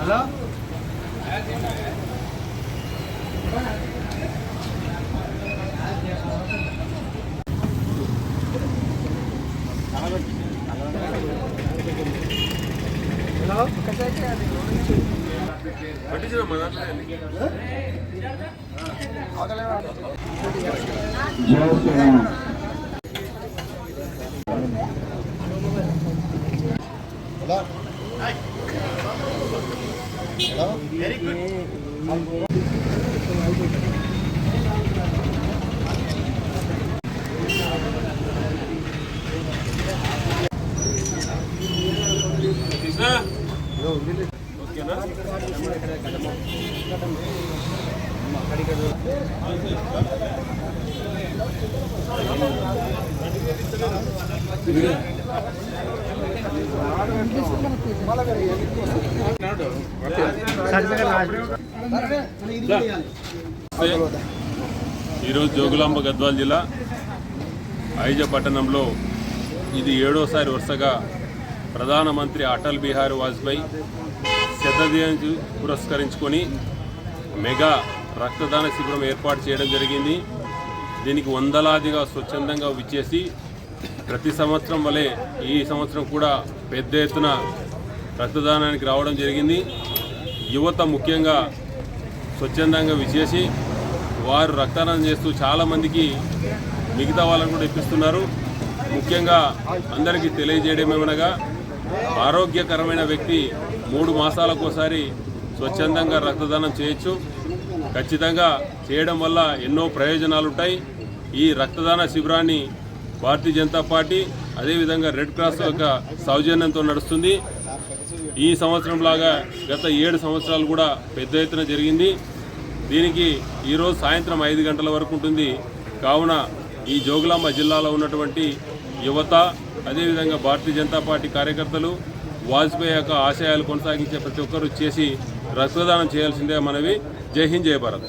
Hello? పట్టించిన మన దాంట్లో జై శ్రీరామ్ ఈరోజు జోగులాంబ గద్వాల జిల్లా ఐజ పట్టణంలో ఇది ఏడోసారి వరుసగా ప్రధానమంత్రి అటల్ బిహారీ వాజ్పేయి శతజయంతి పురస్కరించుకొని మెగా రక్తదాన శిబిరం ఏర్పాటు చేయడం జరిగింది. దీనికి వందలాదిగా స్వచ్ఛందంగా విచ్చేసి ప్రతి సంవత్సరం వలె ఈ సంవత్సరం కూడా పెద్ద ఎత్తున రక్తదానానికి రావడం జరిగింది. యువత ముఖ్యంగా స్వచ్ఛందంగా విచ్చేసి వారు రక్తదానం చేస్తూ చాలామందికి మిగతా వాళ్ళని కూడా ఇప్పిస్తున్నారు. ముఖ్యంగా అందరికీ తెలియజేయడమేమనగా ఆరోగ్యకరమైన వ్యక్తి మూడు మాసాలకోసారి స్వచ్ఛందంగా రక్తదానం చేయొచ్చు. ఖచ్చితంగా చేయడం వల్ల ఎన్నో ప్రయోజనాలుంటాయి. ఈ రక్తదాన శిబిరాన్ని భారతీయ జనతా పార్టీ అదేవిధంగా రెడ్ క్రాస్ యొక్క సౌజన్యంతో నడుస్తుంది. ఈ సంవత్సరం లాగా గత ఏడు సంవత్సరాలు కూడా పెద్ద ఎత్తున జరిగింది. దీనికి ఈరోజు సాయంత్రం ఐదు గంటల వరకు ఉంటుంది. కావున ఈ జోగులాంబ జిల్లాలో ఉన్నటువంటి యువత అదేవిధంగా భారతీయ జనతా పార్టీ కార్యకర్తలు వాజ్పేయి యొక్క ఆశయాలు కొనసాగించే ప్రతి ఒక్కరూ చేసి రక్తదానం చేయాల్సిందే మనవి. జై హింద్ జయ భారత్.